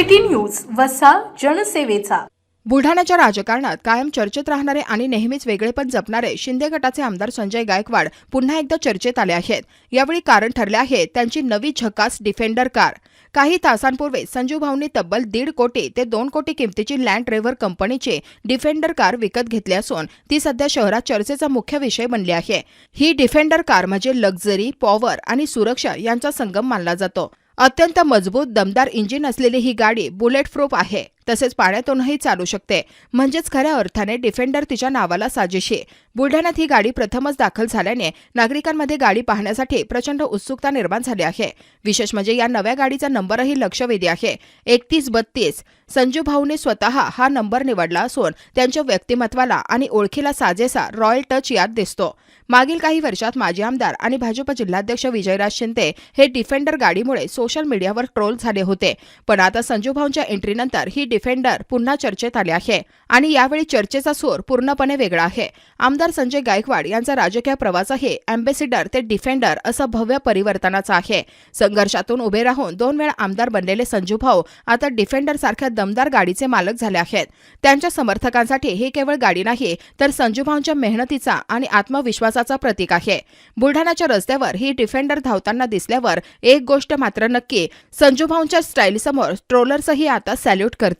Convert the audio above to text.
News वसा जनसेवेचा. बुलढाण्याच्या राजकारणात कायम चर्चेत राहणारे आणि नेहमीच वेगळेपण जपणारे शिंदे गटाचे आमदार संजय गायकवाड पुन्हा एकदा चर्चेत आले आहेत. यावेळी कारण ठरले आहे त्यांची नवी झकास डिफेंडर कार. काही तासांपूर्वी संजू भाऊंनी तब्बल दीड कोटी ते दोन कोटी किमतीची लँड रेव्हर कंपनीची डिफेंडर कार विकत घेतली असून ती सध्या शहरात चर्चेचा मुख्य विषय बनली आहे. ही डिफेंडर कार म्हणजे लक्झरी पॉवर आणि सुरक्षा यांचा संगम मानला जातो. अत्यंत मजबूत दमदार इंजिन असलेली ही गाडी बुलेट प्रूफ आहे. तसेच पाण्यातूनही चालू शकते. म्हणजेच खऱ्या अर्थाने डिफेंडर तिच्या नावाला साजेशी. बुलढाण्यात ही गाडी प्रथमच दाखल झाल्याने नागरिकांमध्ये गाडी पाहण्यासाठी प्रचंड उत्सुकता निर्माण झाली आहे. विशेष म्हणजे या नव्या गाडीचा नंबरही लक्षवेधी आहे. एकतीस बत्तीस. संजू भाऊने स्वतः हा नंबर निवडला असून त्यांच्या व्यक्तिमत्वाला आणि ओळखीला साजेसा रॉयल टच यात दिसतो. मागील काही वर्षात माजी आमदार आणि भाजप जिल्हाध्यक्ष विजयराज शिंदे हे डिफेंडर गाडीमुळे सोशल मीडियावर ट्रोल झाले होते. पण आता संजू भाऊंच्या एंट्रीनंतर ही डिफेंडर पुन्हा चर्चेत आले आहे आणि यावेळी चर्चेचा सूर पूर्णपणे वेगळा आहे. आमदार संजय गायकवाड यांचा राजकीय प्रवासही अँबेसिडर ते डिफेंडर असं भव्य परिवर्तनाचा आहे. संघर्षातून उभे राहून दोन वेळा आमदार बनलेले संजू भाऊ आता डिफेंडर सारख्या दमदार गाडीचे मालक झाले आहेत. त्यांच्या समर्थकांसाठी ही केवळ गाडी नाही तर संजूभाऊंच्या मेहनतीचा आणि आत्मविश्वासाचा प्रतीक आहे. बुलढाण्याच्या रस्त्यावर ही डिफेंडर धावताना दिसल्यावर एक गोष्ट मात्र नक्की संजूभाऊंच्या स्टाईलसमोर ट्रोलर्सही आता सॅल्यूट करते